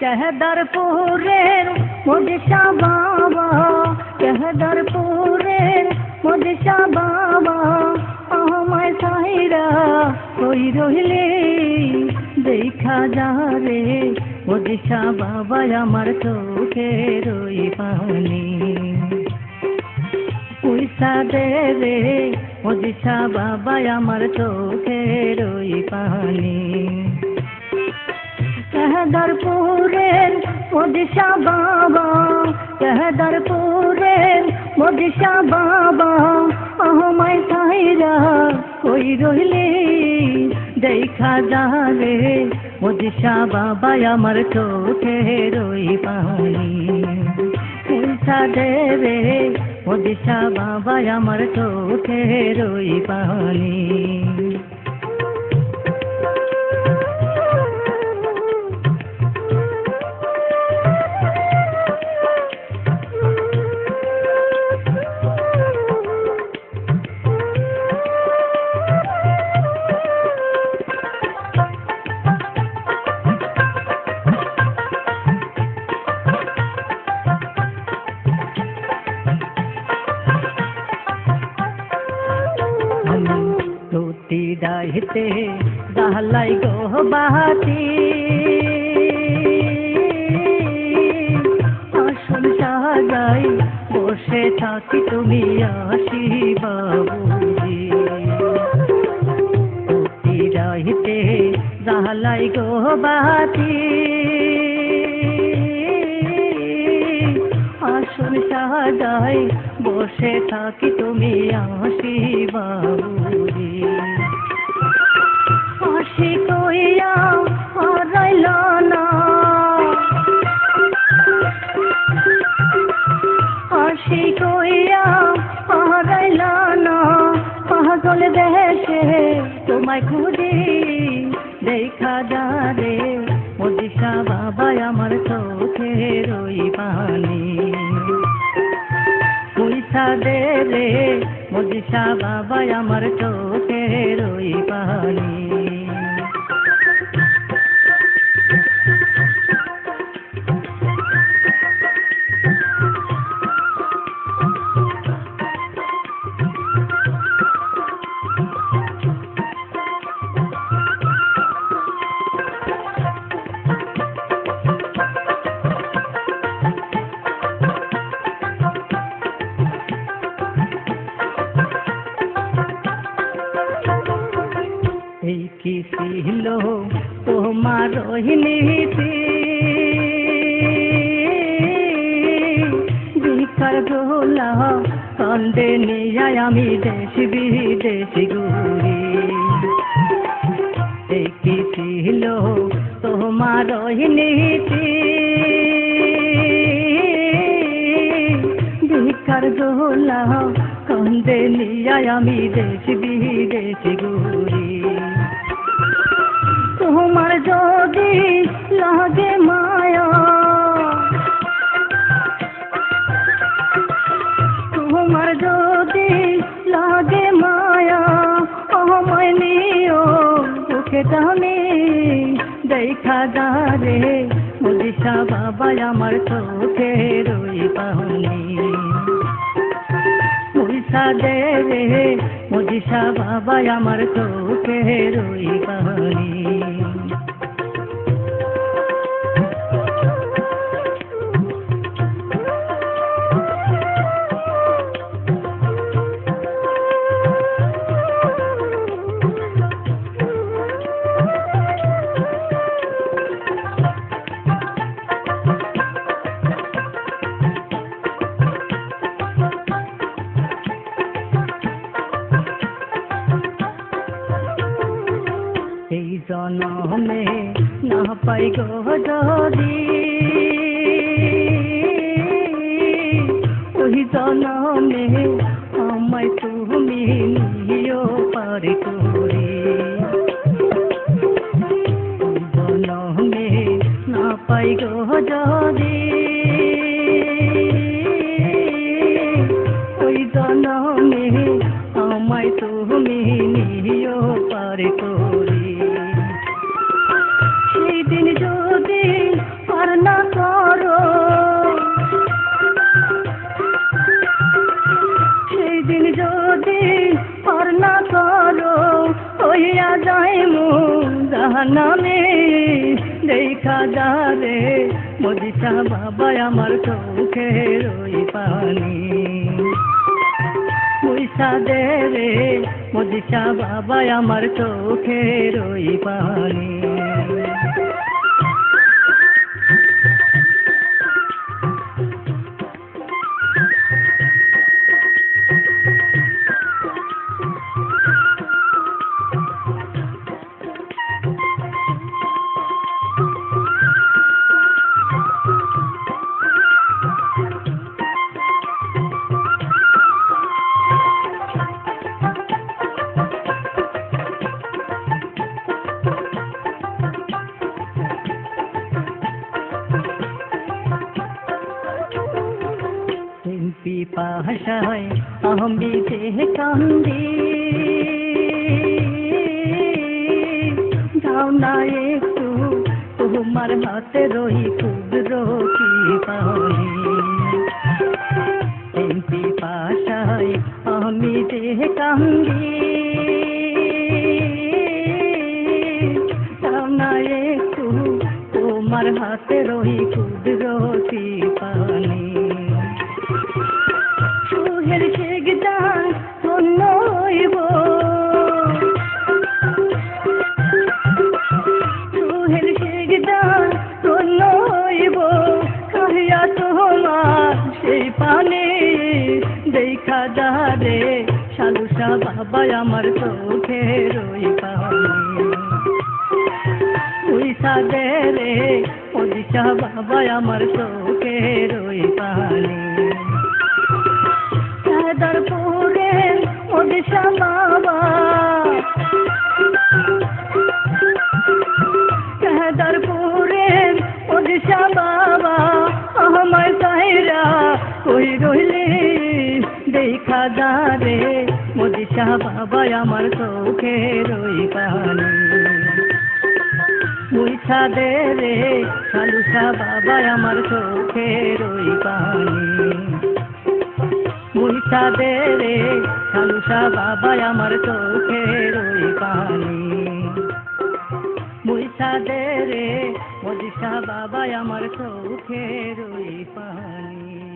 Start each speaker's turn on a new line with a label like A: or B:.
A: কেহদারপুরের মদিসা বাবা কেহদারপুরের মদিসা বাবা আমায় সাইরা কই রইলে দেখা যা রে মদিসা বাবা আমার চোখে রই পানি পয়সা দে রে মদিসা বাবা আমার চোখে রই পানি কেহদারপুরের মদিসা বাবা কেহদারপুরের মদিসা বাবা আমায় সাইরা কই রইলে দেখা যা রে বাবা আমার চোখে রই পানি পয়সা দে রে বাবা আমার চোখে রই পানি ডাইতে ডালাই গো বাহাতি। আসল সাজাই বসে থাকি তুমি আসি বাবুজি। ডাইতে ডালাই গো বাহাতি। আসন সাজাই বসে থাকি তুমি আসি বাবুরি হাসি কইয়া হারাইল না। না। তোমায় খুঁজি, দেখা যা রে মদিসা বাবা আমার চোখে রই পানি। পয়সা দে রে বাবা আমার চোখে রই পানি। তোমার রহিনীতি বিকার গোলা কন্দে নিয়ে আমি দেশ বিদেশ ঘুরি। কি ছিল তোমার রহিনীতি ভিকার গোলা কন্দে নিয়ে আমি দেশ বিদেশ ঘুরি। তোমার যদি লাগে মায়া। তোমার যদি লাগে মায়া, আমায় নিও বুকে টানে। দেখা দারে মদিসা বাবা আমার চোখে রই পাহনি পয়সা দে রে মদিসা বাবা আমার চোখে রই পাহনি পাই গো যদি ওই জনমে আমায় তুমি নিও পারে করে। জনমে না পাই গো নামে দেখা যাবে। মজিষা বাবা আমার চোখে রই পানি। পয়সা দে রে বাবা আমার চোখে রই পানি। পাশায় আমি দেহ কান্দি। যাও না একটু, তোমার হাতে রই কুদরতি পানি। শিল্পী পাশায় আমি দেহ কান্দি। যাও না একটু, তোমার হাতে রই কুদরতি পানি দারে সালুসা বাবা আমার চোখে রই পাই সাদে রে ওদিশা বাবা আমার চোখে রই পানি দেখা দারে মোদিশা বাবা আমার চোখে রই পানি। মুইছা দে রে সালুসা বাবা আমার চোখে রই পানি। মুইছা দে রে সালুসা বাবা আমার চোখে রই পানি। মুইছা দে রে মজিসা বাবা আমার চোখে রই পানি।